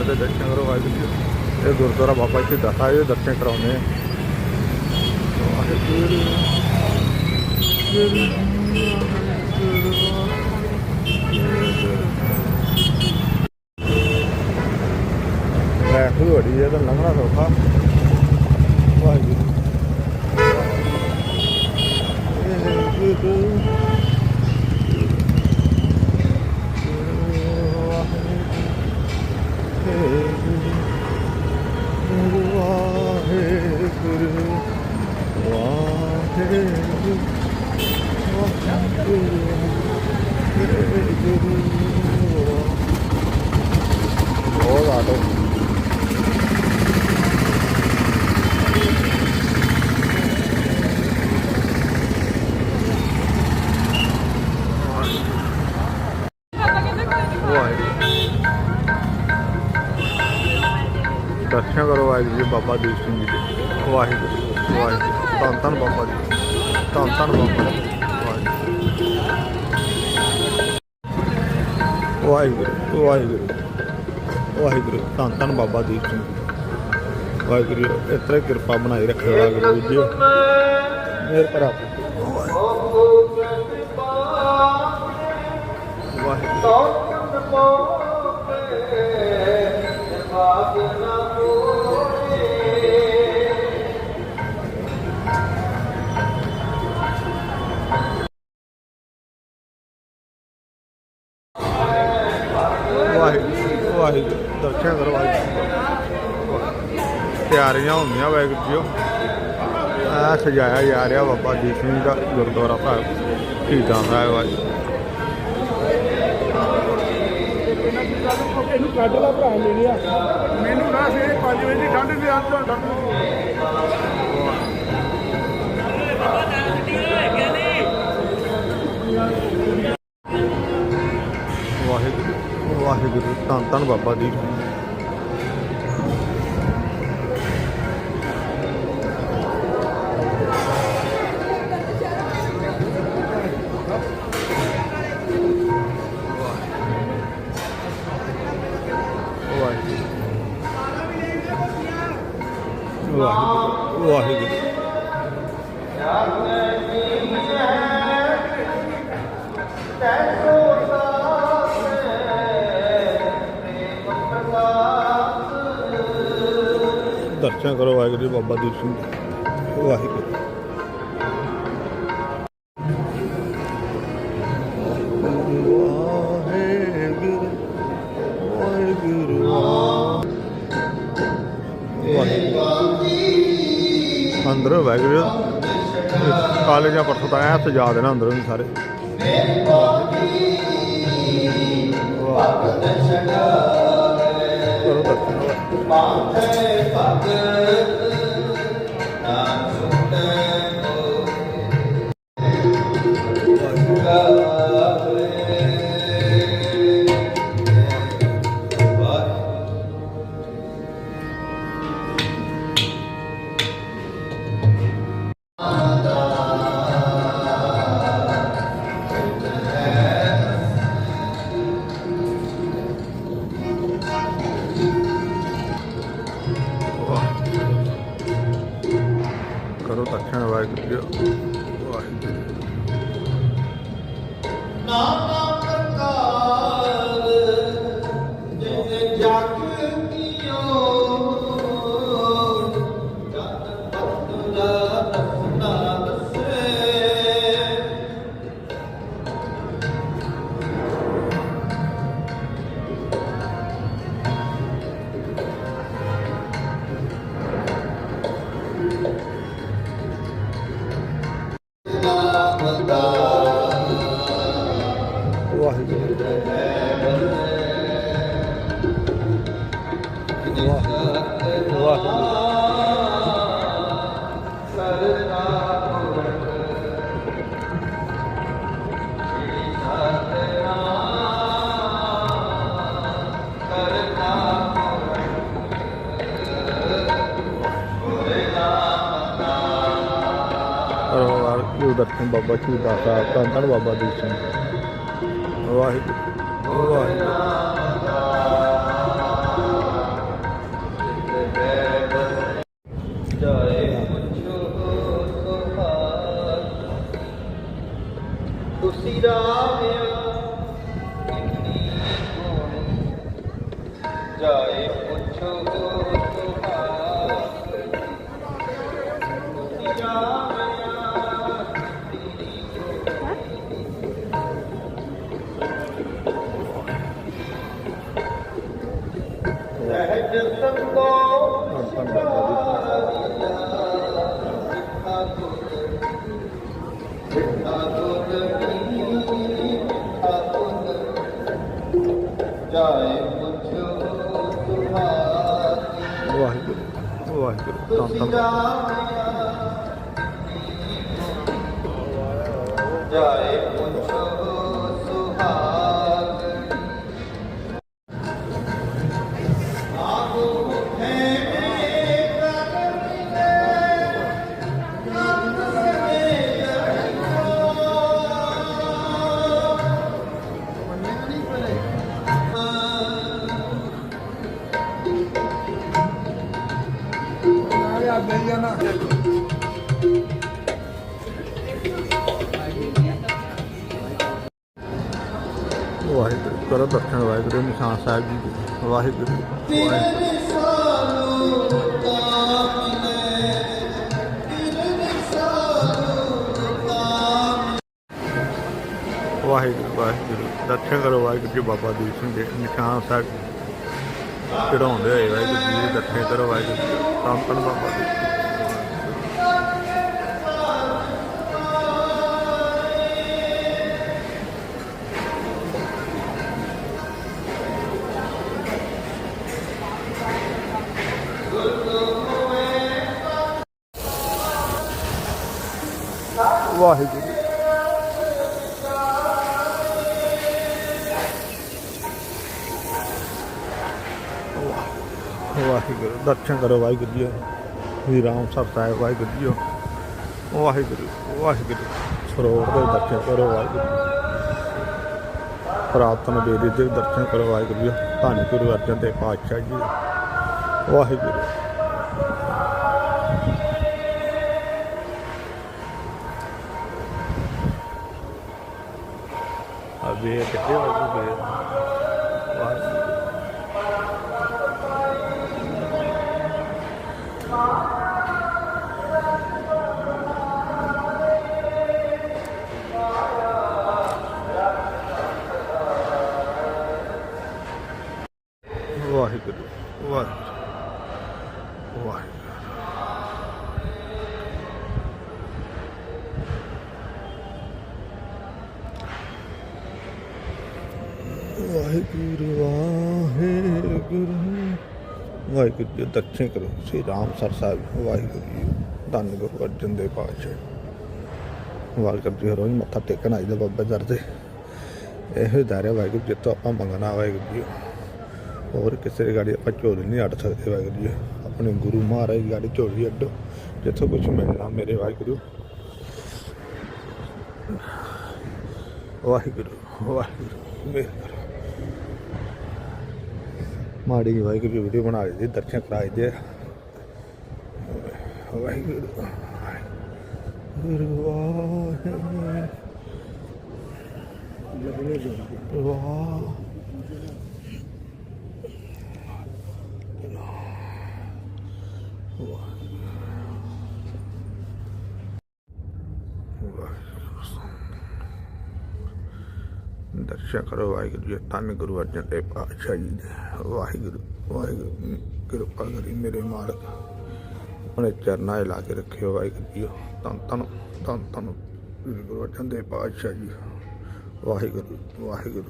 Gate ਦੇ ਦਰਸ਼ਨ ਕਰੋ, ਵਾਹਿਗੁਰੂ ਜੀ। ਇਹ ਗੁਰਦੁਆਰਾ ਬਾਬਾ ਜੀ ਦਾ ਸਾਹਿਬ ਦਰਸ਼ਨ ਕਰਾਉਂਦੇ ਆ। ਵਾਹਿਗੁਰੂ ਹੋੜੀ ਇਹ ਤਾਂ ਲੰਘਣਾ ਸੌਖਾ। ਵਾਹਿਗੁਰੂ। ਵਾਹਿਗੁਰੂ ਬਹੁਤ ਬਾਬਾ ਦੀਪ ਸਿੰਘ ਜੀ ਦੇ। ਵਾਹਿਗੁਰੂ ਵਾਹਿਗੁਰੂ। ਧੰਨ ਧੰਨ ਬਾਬਾ ਜੀ। ਧੰਨ ਧੰਨ ਬਾਬਾ ਜੀ। ਵਾਹਿਗੁਰੂ ਵਾਹਿਗੁਰੂ ਵਾਹਿਗੁਰੂ। ਧੰਨ ਧੰਨ ਬਾਬਾ ਦੀਪ ਸਿੰਘ ਜੀ। ਵਾਹਿਗੁਰੂ ਇਸ ਤਰ੍ਹਾਂ ਹੀ ਕਿਰਪਾ ਬਣਾਈ ਰੱਖੇ ਵਾਹਿਗੁਰੂ ਜੀ। ਮੇਰ ਭਰਾ ਵਾਹਿਗੁਰੂ ਵਾਹਿਗੁਰੂ। ਵਾਹਿਗੁਰੂ ਦਰਸ਼ਨ ਕਰੋ ਵਾਹਿਗੁਰੂ। ਤਿਆਰੀਆਂ ਹੁੰਦੀਆਂ ਵਾਹਿਗੁਰੂ ਜੀਓ। ਆ ਸਜਾਇਆ ਜਾ ਰਿਹਾ ਬਾਬਾ ਦੀਪ ਸਿੰਘ ਦਾ ਗੁਰਦੁਆਰਾ ਸਾਹਿਬ ਸ਼ਹੀਦਾਂ ਸਾਹਿਬ ਆ ਇਹਨੂੰ ਕੱਢ ਲਾ ਭਰਾ ਲੈਣੀ ਆ ਮੈਨੂੰ ਨਾ ਸਵੇਰੇ 5 ਵਜੇ ਦੀ ਠੰਡ ਦੇ ਧੰਨ ਧੰਨ ਬਾਬਾ ਜੀ। ਸਿੰਘ ਵਾਹਿਗੁਰੂ। ਵਾਹਿਗੁਰੂ। ਵਾਹਿਗੁਰੂ। ਦਰਸ਼ਨ ਕਰੋ ਵਾਹਿਗੁਰੂ ਜੀ ਬਾਬਾ ਦੀਪ ਸਿੰਘ। ਵਾਹਿਗੁਰੂ। ਅੰਦਰ ਵਾਹਿਗੁਰੂ ਕਾਲੇ ਜਾਂ ਪਰਸੋਂ ਤਾਂ ਐ ਸਜਾ ਦੇਣਾ ਅੰਦਰੋਂ ਵੀ ਸਾਰੇ। ਕਰੋ ਦਰਸ਼ਨ ਕਰੋ ਵਾਹਿਗੁਰੂ ਜੋ ਦਰਸ਼ਨ ਬਾਬਾ ਚੂਦਾ ਸਾਹਿਬ ਧੰਨ ਧੰਨ ਬਾਬਾ ਦੀਪ ਸਿੰਘ ਵਾਹਿਗੁਰੂ। ਵਾਹਿਗੁਰੂ ਜਾਏ ਤੁਸੀਂ ਰਾਮਿਆ ਜਾਏ ਪੁੱਛੋ ਜਾਏ ਪੁੱਛੋ ਤੁਹਾਰ ਵਾਹਿਗੁਰੂ ਵਾਹਿਗੁਰੂ ਧੰਨ ਧੰਨ। ਜਾਏ ਵਾਹਿਗੁਰੂ ਵਾਹਿਗੁਰੂ ਵਾਹਿਗੁਰੂ। ਵਾਹਿਗੁਰੂ ਦਰਸ਼ਨ ਕਰੋ ਵਾਹਿਗੁਰੂ ਜੀ ਬਾਬਾ ਦੀਪ ਸਿੰਘ ਦੇ ਨਿਸ਼ਾਨ ਸਾਹਿਬ ਚੜਾਉਂਦੇ ਹੋਏ ਵਾਹਿਗੁਰੂ ਜੀ ਦੇ। ਦਰਸ਼ਨ ਕਰੋ ਵਾਹਿਗੁਰੂ ਜੀ। ਬਾਬਾ ਦੀਪ ਵਾਹਿਗੁਰੂ। ਵਾਹਿਗੁਰੂ ਦਰਸ਼ਨ ਕਰੋ ਵਾਹਿਗੁਰੂ ਜੀ। ਸ਼੍ਰੀ ਰਾਮ ਸਰ ਸਾਹਿਬ ਵਾਹਿਗੁਰੂ ਜੀ। ਵਾਹਿਗੁਰੂ ਵਾਹਿਗੁਰੂ, ਸਰੋਵਰ ਦੇ ਦਰਸ਼ਨ ਕਰੋ ਵਾਹਿਗੁਰੂ ਪ੍ਰਾਪਤਨ ਬੇਦੀ ਦੇ ਦਰਸ਼ਨ ਕਰੋ ਵਾਹਿਗੁਰੂ ਜੀ। ਧੰਨ ਗੁਰੂ ਅਰਜਨ ਦੇਵ ਪਾਤਸ਼ਾਹ ਜੀ। ਵਾਹਿਗੁਰੂ। ਅਬੇ ਕਿੱਥੇ ਵਾਹਿਗੁਰੂ ਜੀ ਵਾਹਿਗੁਰੂ ਜੀ ਦਰਸ਼ਨ ਕਰੋ। ਸ੍ਰੀ ਰਾਮ ਸਰ ਸਾਹਿਬ, ਵਾਹਿਗੁਰੂ ਜੀ ਧੰਨ ਗੁਰੂ ਅਰਜਨ ਦੇਵ ਪਾਤਸ਼ਾਹ ਵਾਹਿਗੁਰੂ ਜੀ ਰੋਜ਼ ਮੱਥਾ ਟੇਕਣ ਆਈਦਾ ਬਾਬਾ ਦਰ ਦੇ। ਇਹੋ ਦਾਰਿਆ ਵਾਹਿਗੁਰੂ ਜੀ ਤੋਂ ਆਪਾਂ ਮੰਗਣਾ ਵਾਹਿਗੁਰੂ ਜੀ। ਹੋਰ ਕਿਸੇ ਦੀ ਗਾੜੀ ਆਪਾਂ ਝੋਲੀ ਨਹੀਂ ਅੱਡ ਸਕਦੇ ਵਾਹਿਗੁਰੂ ਜੀ। ਆਪਣੇ ਗੁਰੂ ਮਹਾਰਾਜ ਦੀ ਗਾੜੀ ਝੋਲੀ ਅੱਡੋ। ਜਿੱਥੋਂ ਕੁਝ ਮਿਲਣਾ ਮੇਰੇ ਵਾਹਿਗੁਰੂ। ਵਾਹਿਗੁਰੂ ਵਾਹਿਗੁਰੂ, ਮੇਰ ਮਾੜੀ ਜਿਹੀ ਵਾਹਿਗੁਰੂ ਦੀ ਵੀਡੀਓ ਬਣਾ ਕੇ ਦੇ ਦਰਸ਼ਨ ਕਰਾਏ ਦੇ ਵਾਹਿਗੁਰੂ। ਵਾਹਿਗੁਰੂ ਵਾਹਿਗੁਰੂ। ਵਾਹ। ਦਰਸ਼ਨ ਕਰੋ, ਵਾਹਿਗੁਰੂ ਜੀ, ਧੰਨ ਗੁਰੂ ਅਰਜਨ ਦੇਵ ਪਾਤਸ਼ਾਹ ਜੀ ਦੇ। ਵਾਹਿਗੁਰੂ ਵਾਹਿਗੁਰੂ, ਕਿਰਪਾ ਕਰੀ ਮੇਰੇ ਮਾਲਕ। ਆਪਣੇ ਚਰਨਾਂ 'ਚ ਲਾ ਕੇ ਰੱਖਿਓ ਵਾਹਿਗੁਰੂ ਜੀ। ਧੰਨ ਧੰਨ ਧੰਨ ਧੰਨ ਸ੍ਰੀ ਗੁਰੂ ਅਰਜਨ ਦੇਵ ਪਾਤਸ਼ਾਹ ਜੀ। ਵਾਹਿਗੁਰੂ ਵਾਹਿਗੁਰੂ।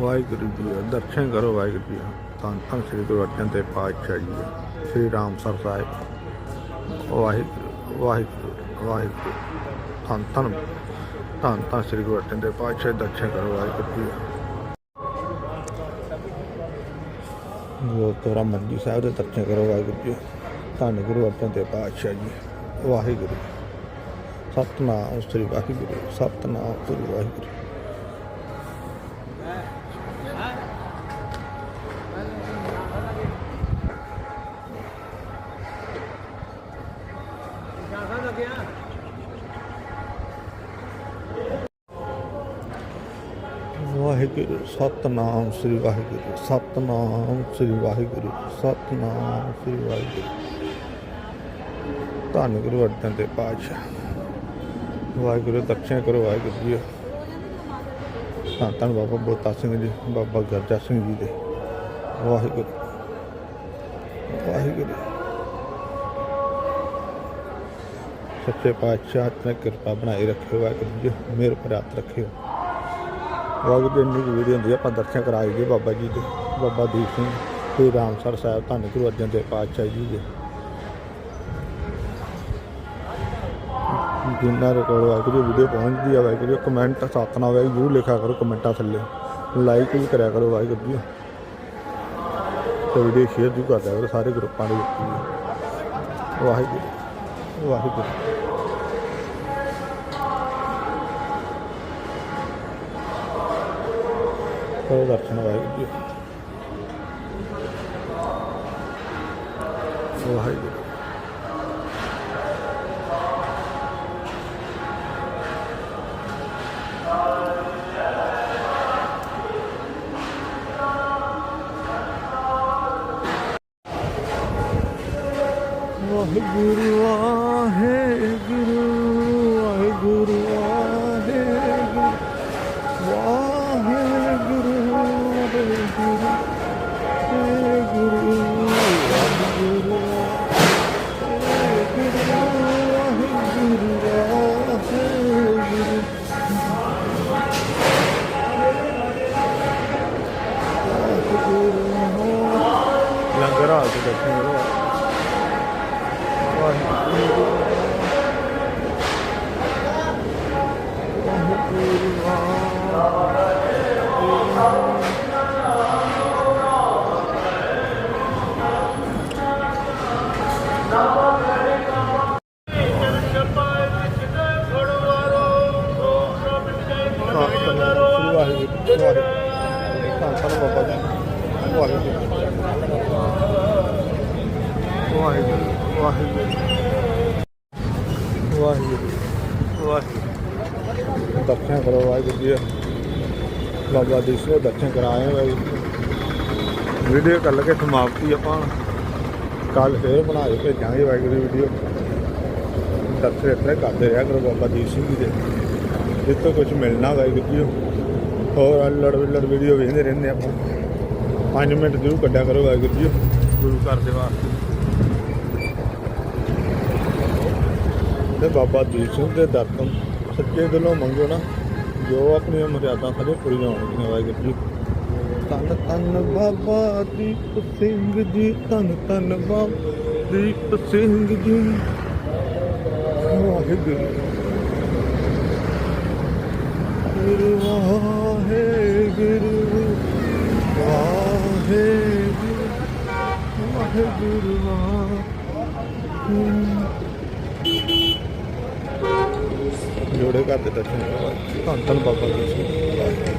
ਵਾਹਿਗੁਰੂ ਜੀ, ਦਰਸ਼ਨ ਕਰੋ ਵਾਹਿਗੁਰੂ ਜੀ। ਧੰਨ ਧੰਨ ਸ੍ਰੀ ਗੁਰੂ ਅਰਜਨ ਦੇਵ ਪਾਤਸ਼ਾਹ ਜੀ। ਸ੍ਰੀ ਰਾਮ ਸਰ ਸਾਹਿਬ। ਵਾਹਿਗੁਰੂ ਵਾਹਿਗੁਰੂ ਵਾਹਿਗੁਰੂ। ਧੰਨ ਧੰਨ ਧੰਨ ਧੰਨ ਸ੍ਰੀ ਗੁਰੂ ਅਰਜਨ ਦੇਵ ਪਾਤਸ਼ਾਹ ਜੀ, ਦਰਸ਼ਨ ਕਰੋ ਵਾਹਿਗੁਰੂ ਜੀ ਗੁਰਦੁਆਰਾ ਮੰਜੀ ਸਾਹਿਬ ਦੇ ਦਰਸ਼ਨ ਕਰੋ ਵਾਹਿਗੁਰੂ ਜੀ ਧੰਨ ਗੁਰੂ ਅਰਜਨ ਦੇਵ ਪਾਤਸ਼ਾਹ ਜੀ ਵਾਹਿਗੁਰੂ ਸਤਨਾਮ ਸ੍ਰੀ ਵਾਹਿਗੁਰੂ ਸਤਨਾਮ ਸ੍ਰੀ ਵਾਹਿਗੁਰੂ। ਵਾਹਿਗੁਰੂ, ਸਤਨਾਮ ਸ੍ਰੀ ਵਾਹਿਗੁਰੂ, ਸਤਨਾਮ ਸ੍ਰੀ ਵਾਹਿਗੁਰੂ, ਸਤਨਾਮ ਸ੍ਰੀ ਵਾਹਿਗੁਰੂ। ਧੰਨ ਗੁਰੂ ਅਰਜਨ ਦੇਵ ਪਾਤਸ਼ਾਹ। ਵਾਹਿਗੁਰੂ ਦਰਸ਼ਨ ਕਰੋ ਵਾਹਿਗੁਰੂ ਜੀ। ਧੰਨ ਧੰਨ ਬਾਬਾ ਬੋਤਾ ਸਿੰਘ ਜੀ, ਬਾਬਾ ਗਰਜਾ ਸਿੰਘ ਜੀ ਦੇ। ਵਾਹਿਗੁਰੂ ਵਾਹਿਗੁਰੂ। ਸੱਚੇ ਪਾਤਸ਼ਾਹ ਤੇ ਕਿਰਪਾ ਬਣਾਈ ਰੱਖਿਓ ਵਾਹਿਗੁਰੂ ਜੀ ਮੇਰ ਪ੍ਰਾਪਤ ਰੱਖਿਓ। ਵਾਹਿਗੁਰੂ ਜੀ, ਇੰਨੀ ਵੀਡੀਓ ਹੁੰਦੀ ਆ, ਆਪਾਂ ਦਰਸ਼ਨ ਕਰਾਏ ਜੀ ਬਾਬਾ ਜੀ ਦੇ, ਬਾਬਾ ਦੀਪ ਸਿੰਘ ਤੇ ਰਾਮਸਰ ਸਾਹਿਬ, ਧੰਨ ਗੁਰੂ ਅਰਜਨ ਦੇਵ ਪਾਤਸ਼ਾਹ ਜੀ ਦੇ। ਜਿੰਨਾ ਰਿਕਾਰਡ ਵਾਹਿਗੁਰੂ ਵੀਡੀਓ ਪਹੁੰਚਦੀ ਆ, ਵਾਹਿਗੁਰੂ ਕਮੈਂਟ ਸਤਨਾਮ, ਵਾਹਿਗੁਰੂ ਜ਼ਰੂਰ ਲਿਖਿਆ ਕਰੋ ਕਮੈਂਟਾਂ ਥੱਲੇ। ਲਾਈਕ ਵੀ ਕਰਿਆ ਕਰੋ ਵਾਹਿਗੁਰੂ ਜੀ। ਤੇ ਵੀਡੀਓ ਸ਼ੇਅਰ ਵੀ ਕਰ ਕਰੋ ਸਾਰੇ ਗਰੁੱਪਾਂ ਦੇ ਵਿੱਚ ਜੀ Waheguru Waheguru. Kol dartmalaga gidiyor. Sabaha gidiyor. Guru 我平。ਬਾਬਾ Deep Singh ਦਰਸ਼ਨ ਕਰਾਏ ਹੋਏ ਵੀਡੀਓ ਕਰ ਲਗੇ ਸਮਾਪਤੀ ਆਪਾਂ। ਕੱਲ ਫੇਰ ਬਣਾ ਕੇ ਭੇਜਾਂਗੇ ਵਾਹਿਗੁਰੂ ਵੀਡੀਓ ਦਰਸ਼ਨ ਇੱਥੇ ਕਰਦੇ ਰਿਹਾ ਕਰੋ ਬਾਬਾ ਦੀਪ ਸਿੰਘ ਜੀ ਦੇ। ਜਿੱਥੋਂ ਕੁਝ ਮਿਲਣਾ ਵਾਹਿਗੁਰੂ ਜੀ ਹੋਰ ਲੜ ਲੜ ਵੀਡੀਓ ਵੇਖਦੇ ਰਹਿੰਦੇ ਆਪਾਂ। 5 ਮਿੰਟ ਜ਼ਰੂਰ ਕੱਢਿਆ ਕਰੋ ਵਾਹਿਗੁਰੂ ਜੀ। ਗੁਰੂ ਘਰ ਦੇ ਵਾਸਤੇ। ਤੇ ਬਾਬਾ ਦੀਪ ਸਿੰਘ ਦੇ ਦਰਸ਼ਨ ਸੱਚੇ ਦਿਲੋਂ ਮੰਗੋ ਨਾ। ਜੋ ਆਪਣੀਆਂ ਮਰਿਆਦਾ ਸਾਰੇ ਪੂਰੀਆਂ ਹੋਣਗੀਆਂ ਵਾਹਿਗੁਰੂ ਜੀ। ਧੰਨ ਧੰਨ ਬਾਬਾ ਦੀਪ ਸਿੰਘ ਜੀ, ਧੰਨ ਧੰਨ ਬਾਬਾ ਦੀਪ ਸਿੰਘ ਜੀ। ਵਾਹਿਗੁਰੂ। ਗੁਰੂ ਵਾਹਿਗੁਰੂ ਵਾਹਿਗੁਰੂ ਵਾਹਿਗੁਰੂ ਵਾਹਿਗੁਰੂ। ਜੋੜੇ ਘਰ ਦੇ ਦਰਸ਼ਨ ਕਰਵਾ ਧੰਨ ਧੰਨ ਬਾਬਾ ਜੀ।